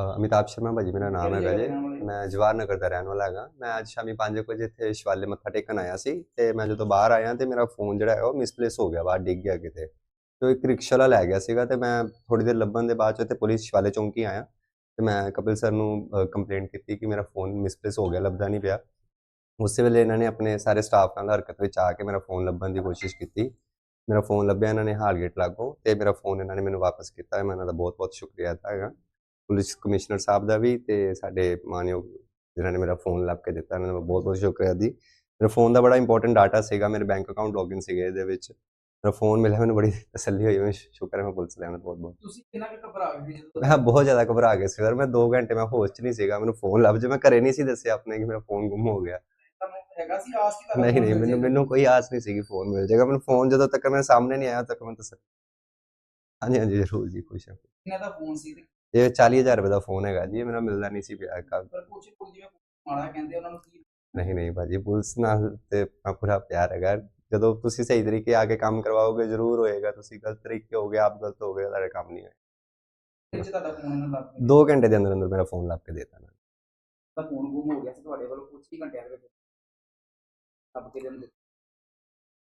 ਅ, ਅਮਿਤਾਭ ਸ਼ਰਮਾ ਭਾਜੀ ਮੇਰਾ ਨਾਮ ਹੈਗਾ ਜੀ। ਮੈਂ ਜਵਾਹਰ ਨਗਰ ਦਾ ਰਹਿਣ ਵਾਲਾ ਹੈਗਾ। ਮੈਂ ਅੱਜ ਸ਼ਾਮੀ 5 ਵਜੇ ਇੱਥੇ ਸ਼ਿਵਾਲੇ ਮੱਥਾ ਟੇਕਣ ਆਇਆ ਸੀ ਤੇ ਮੈਂ ਜਦੋਂ ਬਾਹਰ ਆਇਆ ਤੇ ਮੇਰਾ ਫੋਨ ਜਿਹੜਾ ਹੈ ਉਹ ਮਿਸਪਲੇਸ ਹੋ ਗਿਆ ਬਾਹਰ ਡਿੱਗ ਗਿਆ ਕਿਤੇ। ਤੇ ਇੱਕ ਰਿਕਸ਼ਾ ਵਾਲਾ ਲੈ ਗਿਆ ਸੀਗਾ ਤੇ ਮੈਂ ਥੋੜੀ ਦੇਰ ਲੱਭਣ ਦੇ ਬਾਅਦ 'ਚ ਤੇ ਪੁਲਿਸ ਸ਼ਿਵਾਲੇ ਚੌਂਕੀ ਆਇਆ ਤੇ ਮੈਂ ਕਪਿਲ ਸਰ ਨੂੰ ਕੰਪਲੇਂਟ ਕੀਤੀ ਕਿ ਮੇਰਾ ਫੋਨ ਮਿਸਪਲੇਸ ਹੋ ਗਿਆ ਲੱਭਦਾ ਨਹੀਂ ਪਿਆ। ਉਸੇ ਵੇਲੇ ਇਹਨਾਂ ਨੇ ਆਪਣੇ ਸਾਰੇ ਸਟਾਫ ਨਾਲ ਹਰਕਤ ਵਿੱਚ ਆ ਕੇ ਮੇਰਾ ਫੋਨ ਲੱਭਣ ਦੀ ਕੋਸ਼ਿਸ਼ ਕੀਤੀ। ਮੇਰਾ ਫੋਨ ਲੱਭਿਆ ਇਹਨਾਂ ਨੇ ਹਾਲਗੇਟ ਲਾਗੋ ਤੇ ਮੇਰਾ ਫੋਨ ਇਹਨਾਂ ਨੇ ਮੈਨੂੰ ਵਾਪਸ ਕੀਤਾ। ਮੈਂ ਇਹਨਾਂ ਦਾ ਬਹੁਤ ਬਹੁਤ ਸ਼ੁਕਰੀਆ ਅਦਾ ਹੈਗਾ। ਪੁਲਿਸ ਕਮਿਸ਼ਨਰ ਸਾਹਿਬ ਦਾ ਵੀ ਤੇ ਸਾਡੇ ਮਾਨਯੋਗ ਜਿਨ੍ਹਾਂ ਨੇ ਮੇਰਾ ਫੋਨ ਲੱਭ ਕੇ ਦਿੱਤਾ ਇਹਨਾਂ ਦਾ ਬਹੁਤ ਬਹੁਤ ਸ਼ੁਕਰੀਆ ਦੀ ਮੇਰਾ ਫੋਨ ਦਾ ਬੜਾ ਇੰਪੋਰਟੈਂਟ ਡਾਟਾ ਸੀਗਾ ਮੇਰੇ ਬੈਂਕ ਅਕਾਊਂਟ ਲੌਗਇਨ ਸੀਗੇ ਇਹਦੇ ਵਿੱਚ। ਮੇਰਾ ਫੋਨ ਮਿਲਿਆ ਮੈਨੂੰ ਬੜੀ ਤਸੱਲੀ ਹੋਈ ਮੈਂ ਸ਼ੁਕਰ ਹੈ ਮੈਂ ਪੁਲਿਸ ਦਾ ਬਹੁਤ ਬਹੁਤ ਤੁਸੀਂ ਕਿੰਨਾ ਕੁ ਘਬਰਾ ਗਏ ਜਦੋਂ? ਮੈਂ ਬਹੁਤ ਜ਼ਿਆਦਾ ਘਬਰਾ ਗਿਆ ਸੀ ਸਰ ਮੈਂ 2 ਘੰਟੇ ਮੈਂ ਹੋਸ਼ 'ਚ ਨਹੀਂ ਸੀਗਾ ਮੈਨੂੰ ਫੋਨ ਲੱਭ ਜੇ ਮੈਂ ਘਰੇ ਨਹੀਂ ਸੀ ਦੱਸਿਆ ਆਪਣੇ ਕਿ ਮੇਰਾ ਫੋਨ ਗੁੰਮ ਹੋ ਗਿਆ। ਤੁਹਾਨੂੰ ਹੈਗਾ ਸੀ ਆਸ ਕਿ ਤੁਹਾਡਾ ਨਹੀਂ ਨਹੀਂ ਮੈਨੂੰ? ਮੈਨੂੰ ਕੋਈ ਆਸ ਨਹੀਂ ਸੀਗੀ ਫੋਨ ਮਿਲ ਜਾਏਗਾ ਮੈਨੂੰ ਫੋਨ ਜਦੋਂ ਤੱਕ ਮੇਰੇ ਸਾਹਮਣੇ ਨਹੀਂ ਆਇਆ ਤੱਕ ਮੈਂ ਤਸੱਲੀ ਹਾਂਜੀ ਹਾਂਜੀ ਜ਼ਰੂਰ ਜੀ ਖੁਸ਼ ਹਾਂ। ਕਿੰਨਾ ਦਾ ਫੋਨ ਸੀ? ਇਹ 40000 ਰੁਪਏ ਦਾ ਫੋਨ ਹੈਗਾ ਜੀ ਇਹ ਮੇਰਾ ਮਿਲਦਾ ਨਹੀਂ ਸੀ ਪਿਆ ਕੱਲ ਪਰ ਕੁਝ ਕੁਝ ਜਿਵੇਂ ਮਾੜਾ ਕਹਿੰਦੇ ਉਹਨਾਂ ਨੂੰ ਕੀ ਨਹੀਂ ਨਹੀਂ ਭਾਜੀ ਪੁਲਿਸ ਨਾਲ ਤੇ ਆਪਣਾ ਪੂਰਾ ਪਿਆਰ ਹੈਗਾ। ਜਦੋਂ ਤੁਸੀਂ ਸਹੀ ਤਰੀਕੇ ਆ ਕੇ ਕੰਮ ਕਰਵਾਓਗੇ ਜ਼ਰੂਰ ਹੋਏਗਾ। ਤੁਸੀਂ ਗਲਤ ਤਰੀਕੇ ਹੋਗੇ ਆਪ ਗਲਤ ਹੋਗੇ ਤੁਹਾਡਾ ਕੰਮ ਨਹੀਂ ਹੋਏਗਾ। ਵਿੱਚ ਤੁਹਾਡਾ ਫੋਨ ਇਹਨਾਂ ਲੱਗ ਗਿਆ। 2 ਘੰਟੇ ਦੇ ਅੰਦਰ ਅੰਦਰ ਮੇਰਾ ਫੋਨ ਲੱਭ ਕੇ ਦੇਤਾ ਨਾ। ਤਾਂ ਫੋਨ ਗੁੰਮ ਹੋ ਗਿਆ ਸੀ ਤੁਹਾਡੇ ਵੱਲੋਂ ਕੁਝ ਹੀ ਘੰਟਿਆਂ ਦੇ ਵਿੱਚ ਲੱਭ ਕੇ ਦਿੰਦੇ।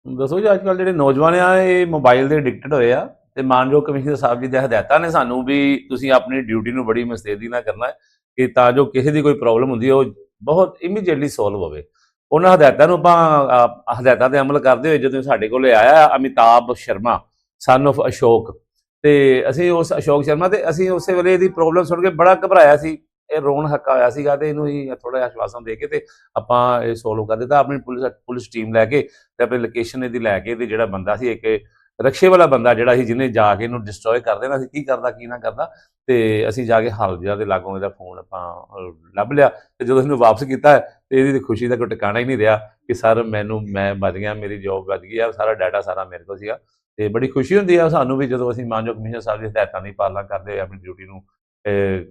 ਦੱਸੋ ਜੀ ਅੱਜ ਕੱਲ੍ਹ ਜਿਹੜੇ ਨੌਜਵਾਨ ਆ ਇਹ ਮੋਬਾਈਲ ਦੇ ਐਡਿਕਟਡ ਹੋਏ ਆ। ਤੇ ਮਾਨਯੋਗ ਕਮਿਸ਼ਨਰ ਸਾਹਿਬ ਜੀ ਦੇ ਹਦਾਇਤਾਂ ਨੇ ਸਾਨੂੰ ਵੀ ਤੁਸੀਂ ਆਪਣੀ ਡਿਊਟੀ ਨੂੰ ਬੜੀ ਮਸਤੇਦੀ ਨਾਲ ਕਰਨਾ ਕਿ ਤਾਂ ਜੋ ਕਿਸੇ ਦੀ ਕੋਈ ਪ੍ਰੋਬਲਮ ਹੁੰਦੀ ਹੈ, ਉਹ ਬਹੁਤ ਇਮੀਡੀਏਟਲੀ ਸੋਲਵ ਹੋਵੇ। ਉਹਨਾਂ ਹਦਾਇਤਾਂ ਨੂੰ ਆਪਾਂ ਹਦਾਇਤਾਂ ਤੇ ਅਮਲ ਕਰਦੇ ਹੋਏ ਜਦੋਂ ਸਾਡੇ ਕੋਲੇ ਆਇਆ ਅਮਿਤਾਭ ਸ਼ਰਮਾ ਸਨ of ਅਸ਼ੋਕ, ਤੇ ਅਸੀਂ ਉਸ ਅਸ਼ੋਕ ਸ਼ਰਮਾ ਤੇ ਅਸੀਂ ਉਸੇ ਵੇਲੇ ਇਹਦੀ ਪ੍ਰੋਬਲਮ ਸੁਣ ਕੇ ਬੜਾ ਘਬਰਾਇਆ ਸੀ। ਇਹ ਰੋਣ ਹੱਕਾ ਹੋਇਆ ਸੀਗਾ ਤੇ ਇਹਨੂੰ ਹੀ ਥੋੜਾ ਜਿਹਾ ਆਸ਼ਵਾਸਨ ਦੇ ਕੇ ਤੇ ਆਪਾਂ ਇਹ ਸੋਲਵ ਕਰ ਦਿੱਤਾ। ਆਪਣੀ ਪੁਲਿਸ ਪੁਲਿਸ ਟੀਮ ਲੈ ਕੇ ਤੇ ਆਪਣੀ ਲੋਕੇਸ਼ਨ ਇਹਦੀ ਲੈ ਕੇ ਤੇ ਜਿਹੜਾ ਬੰਦਾ ਸੀ ਇੱਕ ਰਕਸ਼ੇ ਵਾਲਾ ਬੰਦਾ ਜਿਹੜਾ ਸੀ ਜਿਹਨੇ ਜਾ ਕੇ ਇਹਨੂੰ ਡਿਸਟਰੋਏ ਕਰ ਦੇਣਾ ਸੀ ਕੀ ਕਰਦਾ ਕੀ ਨਾ ਕਰਦਾ ਤੇ ਅਸੀਂ ਜਾ ਕੇ ਹਲਦਿਆ ਦੇ ਲਾਗੋਂ ਇਹਦਾ ਫੋਨ ਆਪਾਂ ਲੱਭ ਲਿਆ ਤੇ ਜਦੋਂ ਇਹਨੂੰ ਵਾਪਸ ਕੀਤਾ ਤੇ ਇਹਦੀ ਖੁਸ਼ੀ ਦਾ ਕੋਈ ਟਿਕਾਣਾ ਹੀ ਨਹੀਂ ਰਿਹਾ ਕਿ ਸਰ ਮੈਨੂੰ ਮੈਂ ਬਚ ਗਿਆ ਮੇਰੀ ਜੌਬ ਬਚ ਗਈ ਆ ਸਾਰਾ ਡਾਟਾ ਸਾਰਾ ਮੇਰੇ ਕੋਲ ਸੀਗਾ ਤੇ ਬੜੀ ਖੁਸ਼ੀ ਹੁੰਦੀ ਆ ਸਾਨੂੰ ਵੀ ਜਦੋਂ ਅਸੀਂ ਮਾਨਯੋਗ ਕਮਿਸ਼ਨਰ ਸਾਹਿਬ ਦੀ ਹਦਾਇਤਾਂ ਦੀ ਪਾਲਣਾ ਕਰਦੇ ਹੋਏ ਆਪਣੀ ਡਿਊਟੀ ਨੂੰ ਅਹ,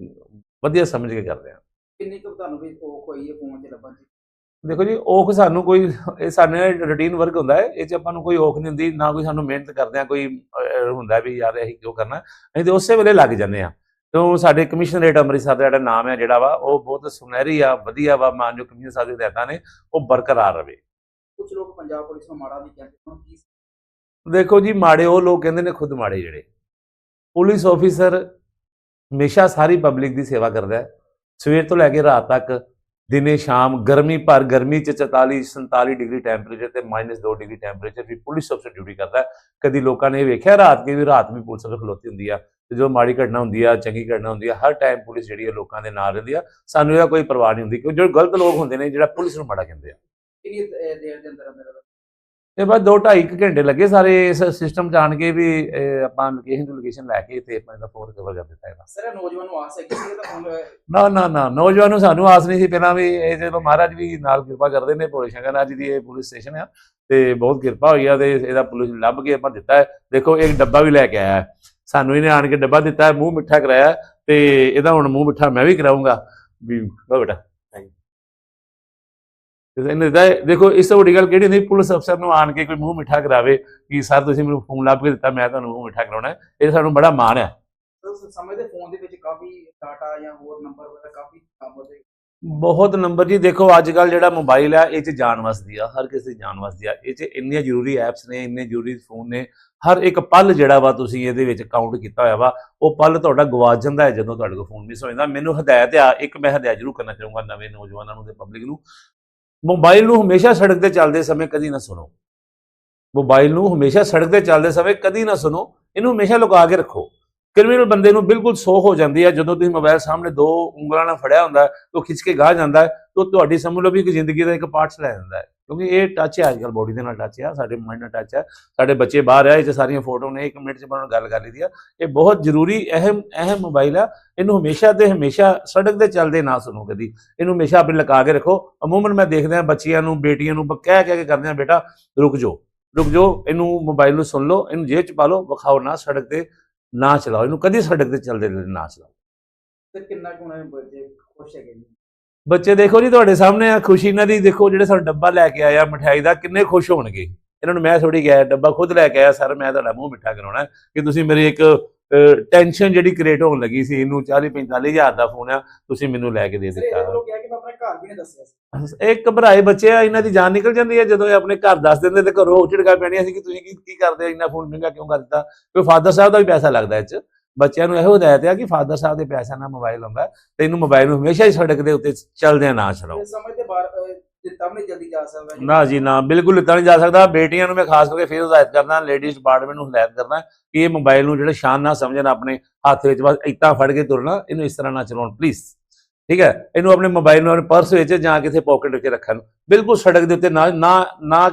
ਵਧੀਆ ਸਮਝ ਕੇ ਕਰਦੇ ਆ। ਕਿੰਨੀ ਕੁ ਤੁਹਾਨੂੰ ਵੀ ਔਖ ਹੋਈ ਹੈ ਫੋਨ 'ਚ ਲੱਭਣ 'ਚ ਦੇਖੋ ਜੀ ਔਖ ਸਾਨੂੰ ਕੋਈ ਇਹ ਸਾਡੇ ਰੂਟੀਨ ਵਰਕ ਹੁੰਦਾ ਹੈ ਇਹ ਚ ਆਪਾਂ ਨੂੰ ਕੋਈ ਔਖ ਨਹੀਂ ਹੁੰਦੀ ਨਾ ਕੋਈ ਸਾਨੂੰ ਮਿਹਨਤ ਕਰਦੇ ਆ ਕੋਈ ਹੁੰਦਾ ਵੀ ਯਾਰ ਅਸੀਂ ਕਿਉਂ ਕਰਨਾ। ਅਸੀਂ ਤੇ ਉਸੇ ਵੇਲੇ ਲੱਗ ਜਾਂਦੇ ਆ ਕਿਉਂ ਸਾਡੇ ਕਮਿਸ਼ਨਰੇਟ ਅੰਮ੍ਰਿਤਸਰ ਦਾ ਜਿਹੜਾ ਨਾਮ ਹੈ ਜਿਹੜਾ ਵਾ ਉਹ ਬਹੁਤ ਸੁਨਹਿਰੀ ਆ ਵਧੀਆ ਵਾ ਮਾਨਯੋਗ ਕਮਿਸ਼ਨਰ ਸਾਹਿਬ ਦੇ ਹਦਾਇਤਾਂ ਨੇ ਉਹ ਬਰਕਰਾਰ ਰਵੇ। ਕੁਝ ਲੋਕ ਪੰਜਾਬ ਪੁਲਿਸ ਨੂੰ ਮਾੜਾ ਵੀ ਕਹਿੰਦੇ ਹੁਣ ਕੀ ਦੇਖੋ ਜੀ ਮਾੜੇ ਉਹ ਲੋਕ ਕਹਿੰਦੇ ਨੇ ਖੁਦ ਮਾੜੇ ਜਿਹੜੇ। ਪੁਲਿਸ ਆਫੀਸਰ ਹਮੇਸ਼ਾ ਸਾਰੀ ਪਬਲਿਕ ਦੀ ਸੇਵਾ ਕਰਦਾ ਹੈ। ਸਵੇਰ ਤੋਂ ਲੈ ਕੇ ਰਾਤ ਤੱਕ ਦਿਨੇ ਸ਼ਾਮ ਗਰਮੀ ਭਰ, ਗਰਮੀ ਚ 44 47 ਡਿਗਰੀ ਟੈਂਪਰੇਚਰ ਤੇ -2 ਡਿਗਰੀ ਟੈਂਪਰੇਚਰ ਵੀ ਪੁਲਿਸ ਅਫਸਰ ਡਿਊਟੀ ਕਰਦਾ ਕਦੀ ਲੋਕਾਂ ਨੇ ਇਹ ਵੇਖਿਆ, ਰਾਤ ਕੇ ਵੀ ਰਾਤ ਵੀ ਪੁਲਿਸ ਅਫਸਰ ਖਲੋਤੀ ਹੁੰਦੀ ਆ ਤੇ ਜੋ ਮਾੜੀ ਘਟਨਾ ਹੁੰਦੀ ਆ, ਚੰਗੀ ਘਟਨਾ ਹੁੰਦੀ ਆ, ਹਰ ਟਾਈਮ ਪੁਲਿਸ ਜਿਹੜੀ ਹੈ ਲੋਕਾਂ ਦੇ ਨਾਲ ਰਹਿੰਦੀ ਆ। ਸਾਨੂੰ ਇਹਦਾ ਕੋਈ ਪਰਵਾਹ ਨਹੀਂ ਹੁੰਦੀ, ਕਿਉਂਕਿ ਜੋ ਗਲਤ ਲੋਕ ਹੁੰਦੇ ਨੇ, ਜਿਹੜਾ ਪੁਲਿਸ ਨੂੰ ਮਾੜਾ ਕਹਿੰਦੇ ਆ। ਕਿੰਨੀ ਦੇਰ ਦੇ ਅੰਦਰ ਅੰਦਰ ਇਹ ਬਸ 2 2.5 ਘੰਟੇ ਲੱਗੇ ਸਾਰੇ ਇਸ ਸਿਸਟਮ ਜਾਣ ਕੇ ਵੀ ਆਪਾਂ ਲੋਕੇਸ਼ਨ ਤੋਂ ਲੋਕੇਸ਼ਨ ਲੈ ਕੇ ਤੇ ਆਪਾਂ ਇਹਦਾ ਫੋਨ ਕਵਰ ਕਰ ਦਿੱਤਾ ਇਹਦਾ। ਸਰ ਨੌਜਵਾਨ ਨੂੰ ਆਸ ਹੈ ਕਿ ਤਾਂ ਫੋਨ ਨਾ ਨਾ ਨਾ ਨੌਜਵਾਨ ਨੂੰ ਸਾਨੂੰ ਆਸ ਨਹੀਂ ਸੀ। ਪਹਿਲਾਂ ਵੀ ਇਹ ਜਦੋਂ ਮਹਾਰਾਜ ਵੀ ਨਾਲ ਕਿਰਪਾ ਕਰਦੇ ਨੇ ਭੋਲੇ ਸ਼ੰਕਰ ਨਾਥ ਜੀ ਦੀ ਇਹ ਪੁਲਿਸ ਸਟੇਸ਼ਨ ਆ ਤੇ ਬਹੁਤ ਕਿਰਪਾ ਹੋਈ ਆ ਤੇ ਇਹਦਾ ਪੁਲਿਸ ਲੱਭ ਕੇ ਆਪਾਂ ਦਿੱਤਾ ਹੈ। ਦੇਖੋ ਇੱਕ ਡੱਬਾ ਵੀ ਲੈ ਕੇ ਆਇਆ ਹੈ। ਸਾਨੂੰ ਇਹਨੇ ਆਣ ਕੇ ਡੱਬਾ ਦਿੱਤਾ ਹੈ ਮੂੰਹ ਮਿੱਠਾ ਕਰਾਇਆ ਤੇ ਇਹਦਾ ਹੁਣ ਮੂੰਹ ਮਿੱਠਾ ਮੈਂ ਵੀ ਕਰਾਉਂਗਾ ਵੀ ਬੇਟਾ। ਤੇ ਇਹਨੇ ਹੈ। ਦੇਖੋ ਇਸ ਤੋਂ ਵੱਡੀ ਗੱਲ ਕਿਹੜੀ ਹੁੰਦੀ ਪੁਲਿਸ ਅਫਸਰ ਨੂੰ ਆਣ ਕੇ ਕੋਈ ਮੂੰਹ ਮਿੱਠਾ ਕਰਾਵੇ ਕਿ ਸਰ ਤੁਸੀਂ ਮੈਨੂੰ ਫੋਨ ਲੱਭ ਕੇ ਦਿੱਤਾ ਮੈਂ ਤੁਹਾਨੂੰ ਮੂੰਹ ਮਿੱਠਾ ਕਰਾਉਣਾ। ਇਹ ਸਾਨੂੰ ਬੜਾ ਮਾਣ ਹੈ ਸਰ ਸਮੇਂ ਦੇ ਫੋਨ ਦੇ ਵਿੱਚ ਕਾਫੀ ਡਾਟਾ ਜਾਂ ਹੋਰ ਨੰਬਰ ਵਗੈਰਾ ਕਾਫੀ ਕੰਮ ਉਹਦੇ ਬਹੁਤ ਨੰਬਰ ਜੀ ਦੇਖੋ ਅੱਜ ਕੱਲ ਜਿਹੜਾ ਮੋਬਾਈਲ ਆ ਇਹ ਚ ਜਾਨ ਵਸਦੀ ਆ ਹਰ ਕਿਸੇ ਦੀ ਜਾਨ ਵਸਦੀ ਆ ਇਹ ਚ ਇੰਨੀਆਂ ਜ਼ਰੂਰੀ ਐਪਸ ਨੇ ਇੰਨੇ ਜ਼ਰੂਰੀ ਫੋਨ ਨੇ ਹਰ ਇੱਕ ਪਲ ਜਿਹੜਾ ਵਾ ਤੁਸੀਂ ਇਹਦੇ ਵਿੱਚ ਕਾਊਂਟ ਕੀਤਾ ਹੋਇਆ ਵਾ ਉਹ ਪਲ ਤੁਹਾਡਾ ਗਵਾਚ ਜਾਂਦਾ ਹੈ ਜਦੋਂ ਤੁਹਾਡੇ ਕੋਲ ਫੋਨ ਮਿਸ ਹੋ ਜਾਂਦਾ ਮੈਨੂੰ ਹਦਾਇਤ ਆ ਇੱਕ ਮੈਂ ਹਦਾਇਤ ਜ਼ਰੂਰ ਕਰਨਾ ਚਾਹੂੰਗਾ ਨਵੇਂ ਨੌਜਵਾਨਾਂ ਨੂੰ ਤੇ ਪਬਲਿਕ ਨੂੰ ਮੋਬਾਈਲ ਨੂੰ ਹਮੇਸ਼ਾ ਸੜਕ ਤੇ ਚੱਲਦੇ ਸਮੇਂ ਕਦੀ ਨਾ ਸੁਣੋ। ਮੋਬਾਈਲ ਨੂੰ ਹਮੇਸ਼ਾ ਸੜਕ ਤੇ ਚੱਲਦੇ ਸਮੇਂ ਕਦੀ ਨਾ ਸੁਣੋ। ਇਹਨੂੰ ਹਮੇਸ਼ਾ ਲੁਕਾ ਕੇ ਰੱਖੋ। ਕ੍ਰਿਮੀਨਲ ਬੰਦੇ ਨੂੰ ਬਿਲਕੁਲ ਸੋਹ ਹੋ ਜਾਂਦੀ ਹੈ ਜਦੋਂ ਤੁਸੀਂ ਮੋਬਾਈਲ ਸਾਹਮਣੇ ਦੋ ਉਂਗਲਾਂ ਨਾਲ ਫੜਿਆ ਹੁੰਦਾ ਉਹ ਖਿੱਚ ਕੇ ਗਾਹ ਜਾਂਦਾ ਤਾਂ ਤੁਹਾਡੀ ਸਮਝ ਲਓ ਵੀ ਇੱਕ ਜ਼ਿੰਦਗੀ ਦਾ ਇੱਕ ਪਾਰਟਸ ਲੈ ਜਾਂਦਾ ਹੈ। ਕਿਉਂਕਿ ਇਹ ਟੱਚ ਹੈ ਅੱਜਕੱਲ ਬੋਡੀ ਦੇ ਨਾਲ ਟੱਚ ਹੈ ਸਾਡੇ ਮਾਈਂਡ ਨਾਲ ਟੱਚ ਹੈ ਸਾਡੇ ਬੱਚੇ ਬਾਹਰ ਆ, ਇਹ 'ਚ ਸਾਰੀਆਂ ਫੋਟੋ ਨੇ, ਇੱਕ ਮਿੰਟ 'ਚ ਉਹਨਾਂ ਗੱਲ ਕਰ ਲਈਦੀ ਆ। ਇਹ ਬਹੁਤ ਜ਼ਰੂਰੀ, ਅਹਿਮ ਅਹਿਮ ਮੋਬਾਈਲ ਆ। ਇਹਨੂੰ ਹਮੇਸ਼ਾ ਤੇ ਹਮੇਸ਼ਾ ਸੜਕ ਤੇ ਚੱਲਦੇ ਨਾ ਸੁਣੋ ਕਦੀ। ਇਹਨੂੰ ਹਮੇਸ਼ਾ ਆਪਣੇ ਲਗਾ ਕੇ ਰੱਖੋ। ਅਮੂਮਨ ਮੈਂ ਦੇਖਦਾ ਬੱਚਿਆਂ ਨੂੰ, ਬੇਟੀਆਂ ਨੂੰ, ਕਹਿ ਕਹਿ ਕੇ ਕਰਦੇ ਆ ਬੇਟਾ, ਰੁਕ ਜਾਓ ਰੁਕ ਜਾਓ, ਇਹਨੂੰ ਮੋਬਾਈਲ ਨੂੰ ਸੁਣ ਲਓ, ਇਹਨੂੰ ਜੇਬ 'ਚ ਪਾ ਲਓ, ਵਿਖਾਓ ਨਾ ਸੜਕ ਤੇ, ਨਾ ਚਲਾਓ। ਇਹਨੂੰ ਕਦੀ ਸੜਕ ਤੇ ਚੱਲਦੇ ਨਾ ਚਲਾਓ। ਤੇ ਕਿੰਨਾ ਕੁ ਉਹਨਾਂ ਦੇ ਬੱਚੇ ਖੁਸ਼ ਹੈਗੇ ਬੱਚੇ ਦੇਖੋ ਜੀ ਤੁਹਾਡੇ ਸਾਹਮਣੇ ਆ ਖੁਸ਼ੀ ਇਹਨਾਂ ਦੀ ਦੇਖੋ ਜਿਹੜੇ ਸਾਨੂੰ ਡੱਬਾ ਲੈ ਕੇ ਆਇਆ ਮਠਿਆਈ ਦਾ ਕਿੰਨੇ ਖੁਸ਼ ਹੋਣਗੇ। ਇਹਨਾਂ ਨੂੰ ਮੈਂ ਥੋੜੀ ਗਿਆ ਡੱਬਾ ਖੁਦ ਲੈ ਕੇ ਆਇਆ ਸਰ ਮੈਂ ਤੁਹਾਡਾ ਮੂੰਹ ਮਿੱਠਾ ਕਰਾਉਣਾ ਕਿ ਤੁਸੀਂ ਮੇਰੀ ਇੱਕ ਟੈਨਸ਼ਨ ਜਿਹੜੀ ਕ੍ਰੀਏਟ ਹੋਣ ਲੱਗੀ ਸੀ ਇਹਨੂੰ 40 45 ਹਜ਼ਾਰ ਦਾ ਫੋਨ ਆ ਤੁਸੀਂ ਮੈਨੂੰ ਲੈ ਕੇ ਦੇ ਦਿੱਤਾ। ਵੱਲੋਂ ਕਿਹਾ ਕਿ ਮੈਂ ਆਪਣੇ ਘਰ ਵੀ ਨਹੀਂ ਦੱਸਿਆ ਸੀ। ਇਹ ਘਬਰਾਏ ਬੱਚੇ ਆ ਇਹਨਾਂ ਦੀ ਜਾਨ ਨਿਕਲ ਜਾਂਦੀ ਹੈ ਜਦੋਂ ਇਹ ਆਪਣੇ ਘਰ ਦੱਸ ਦਿੰਦੇ ਤੇ ਘਰੋਂ ਝਿੜਕਾ ਪੈਣੀਆਂ ਸੀ ਕਿ ਤੁਸੀਂ ਕੀ ਕੀ ਕਰਦੇ ਹੋ ਇੰਨਾ ਫੋਨ ਮਹਿੰਗਾ ਕਿਉਂ ਕਰ ਦਿੱਤਾ? ਕੋਈ ਫਾਦਰ ਸਾਹਿਬ ਦਾ ਵੀ ਪੈਸਾ ਲੱਗਦਾ ਇਹ ਚ। ਬੱਚਿਆਂ ਨੂੰ ਇਹੋ ਹਦਾਇਤ ਹੈ ਕਿ ਫਾਦਰ ਸਾਹਿਬ ਦੇ ਪੈਸਾ ਨਾਲ ਮੋਬਾਈਲ ਹੁੰਦਾ ਤੇ ਇਹਨੂੰ ਮੋਬਾਈਲ ਨੂੰ ਹਮੇਸ਼ਾ ਹੀ ਸੜਕ ਦੇ ਉੱਤੇ ਚੱਲਦਿਆਂ ਨਾ ਚਲਾਓ ਇਸ ਸਮੇਂ ਤੇ ਬਾਹਰ ਅਹ, ਦਿੱਤਾ ਵੀ ਨਹੀਂ ਜਲਦੀ ਜਾ ਸਕਦਾ ਜੀ। ਨਾ ਜੀ ਨਾ ਬਿਲਕੁਲ ਲਿੱਤਾ ਨਹੀਂ ਜਾ ਸਕਦਾ। ਬੇਟੀਆਂ ਨੂੰ ਮੈਂ ਖਾਸ ਕਰਕੇ ਫਿਰ ਹਦਾਇਤ ਕਰਦਾ ਲੇਡੀਜ਼ ਡਿਪਾਰਟਮੈਂਟ ਨੂੰ ਹਦਾਇਤ ਕਰਦਾ ਕਿ ਇਹ ਮੋਬਾਈਲ ਨੂੰ ਜਿਹੜਾ ਸ਼ਾਨ ਨਾਲ ਸਮਝਣ ਆਪਣੇ ਹੱਥ ਵਿੱਚ ਬਸ ਇੱਦਾਂ ਫੜ ਕੇ ਤੁਰਨਾ ਇਹਨੂੰ ਇਸ ਤਰ੍ਹਾਂ ਨਾ ਚਲਾਉਣ ਪਲੀਜ਼ ਠੀਕ ਹੈ? ਇਹਨੂੰ ਆਪਣੇ ਮੋਬਾਈਲ ਨੂੰ ਆਪਣੇ ਪਰਸ ਵਿੱਚ ਜਾਂ ਕਿਸੇ ਪਾਕਟ ਵਿੱਚ ਰੱਖਣ। ਬਿਲਕੁਲ ਸੜਕ ਦੇ ਉੱਤੇ ਨਾ ਨਾ